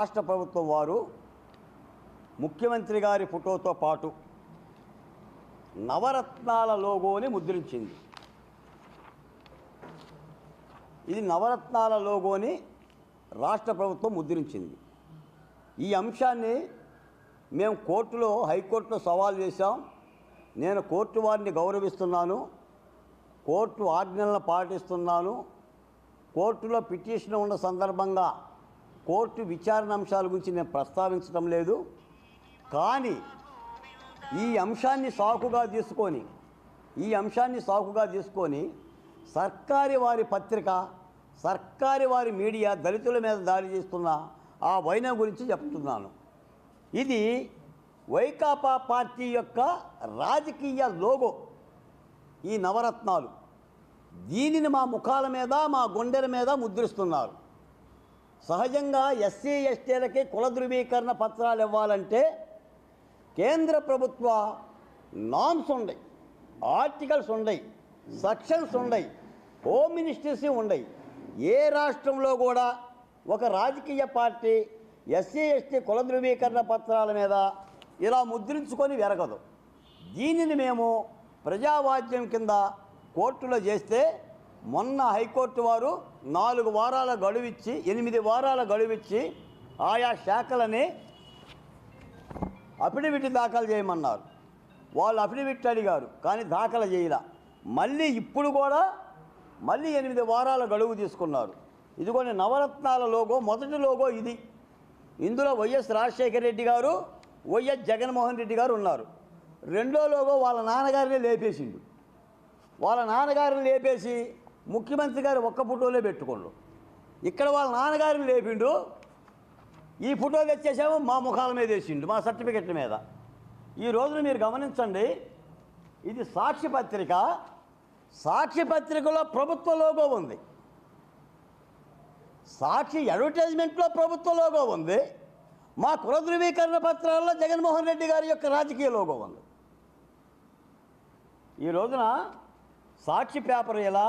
రాష్ట్ర ప్రభుత్వం వారు ముఖ్యమంత్రి గారి ఫోటోతో పాటు నవరత్నాల లోగోని ముద్రించింది. ఇది నవరత్నాల లోగోని రాష్ట్ర ప్రభుత్వం ముద్రించింది. ఈ అంశాన్ని మేము కోర్టులో హైకోర్టులో సవాల్ చేశాం. నేను కోర్టు వారిని గౌరవిస్తున్నాను. కోర్టు ఆజ్ఞలను పాటిస్తున్నాను. కోర్టులో పిటిషన్ ఉన్న సందర్భంగా కోర్టు విచారణ అంశాల గురించి నేను ప్రస్తావించడం లేదు. కానీ ఈ అంశాన్ని సాకుగా తీసుకొని ఈ అంశాన్ని సాకుగా తీసుకొని సర్కారి వారి పత్రిక సర్కారి వారి మీడియా దళితుల మీద దాడి చేస్తున్న ఆ వైన గురించి చెప్తున్నాను. ఇది వైకాపా పార్టీ యొక్క రాజకీయ లోగో ఈ నవరత్నాలు. దీనిని మా ముఖాల మీద మా గుండెల మీద ముద్రిస్తున్నారు. సహజంగా ఎస్సీ ఎస్టీలకి కుల ధృవీకరణ పత్రాలు ఇవ్వాలంటే కేంద్ర ప్రభుత్వ నామ్స్ ఉండయి ఆర్టికల్స్ ఉండయి సెక్షన్స్ ఉండయి హోమ్ మినిస్ట్రీస్ ఉండయి. ఏ రాష్ట్రంలో కూడా ఒక రాజకీయ పార్టీ ఎస్సీ ఎస్టీ కుల ధృవీకరణ పత్రాల మీద ఇలా ముద్రించుకొని వెరగదు. దీనిని మేము ప్రజావాద్యం కింద కోర్టులో చేస్తే మొన్న హైకోర్టు వారు నాలుగు వారాల గడువిచ్చి ఎనిమిది వారాల గడువిచ్చి ఆయా శాఖలని అఫిడవిట్ దాఖలు చేయమన్నారు. వాళ్ళు అఫిడవిట్ అడిగారు కానీ దాఖలు చేయలే. మళ్ళీ ఇప్పుడు కూడా మళ్ళీ ఎనిమిది వారాల గడువు తీసుకున్నారు. ఇదిగోని నవరత్నాల లోగో మొదటి లోగో ఇది. ఇందులో వైఎస్ రాజశేఖర రెడ్డి గారు వైఎస్ జగన్మోహన్ రెడ్డి గారు ఉన్నారు. రెండో లోగో వాళ్ళ నాన్నగారిని లేపేసిండు. వాళ్ళ నాన్నగారిని లేపేసి ముఖ్యమంత్రి గారు ఒక్క ఫోటోలే పెట్టుకోండు ఇక్కడ వాళ్ళ నాన్నగారిని లేపిండు. ఈ ఫోటో తెచ్చేసాము మా ముఖాల మీద వేసిండు మా సర్టిఫికెట్ల మీద. ఈ రోజున మీరు గమనించండి ఇది సాక్షి పత్రిక. సాక్షి పత్రికలో ప్రభుత్వ లోగో ఉంది. సాక్షి అడ్వర్టైజ్మెంట్లో ప్రభుత్వ లోగో ఉంది. మా కుల ధృవీకరణ పత్రాల్లో జగన్మోహన్ రెడ్డి గారి యొక్క రాజకీయ లోగో ఉంది. ఈ రోజున సాక్షి పేపర్ ఎలా?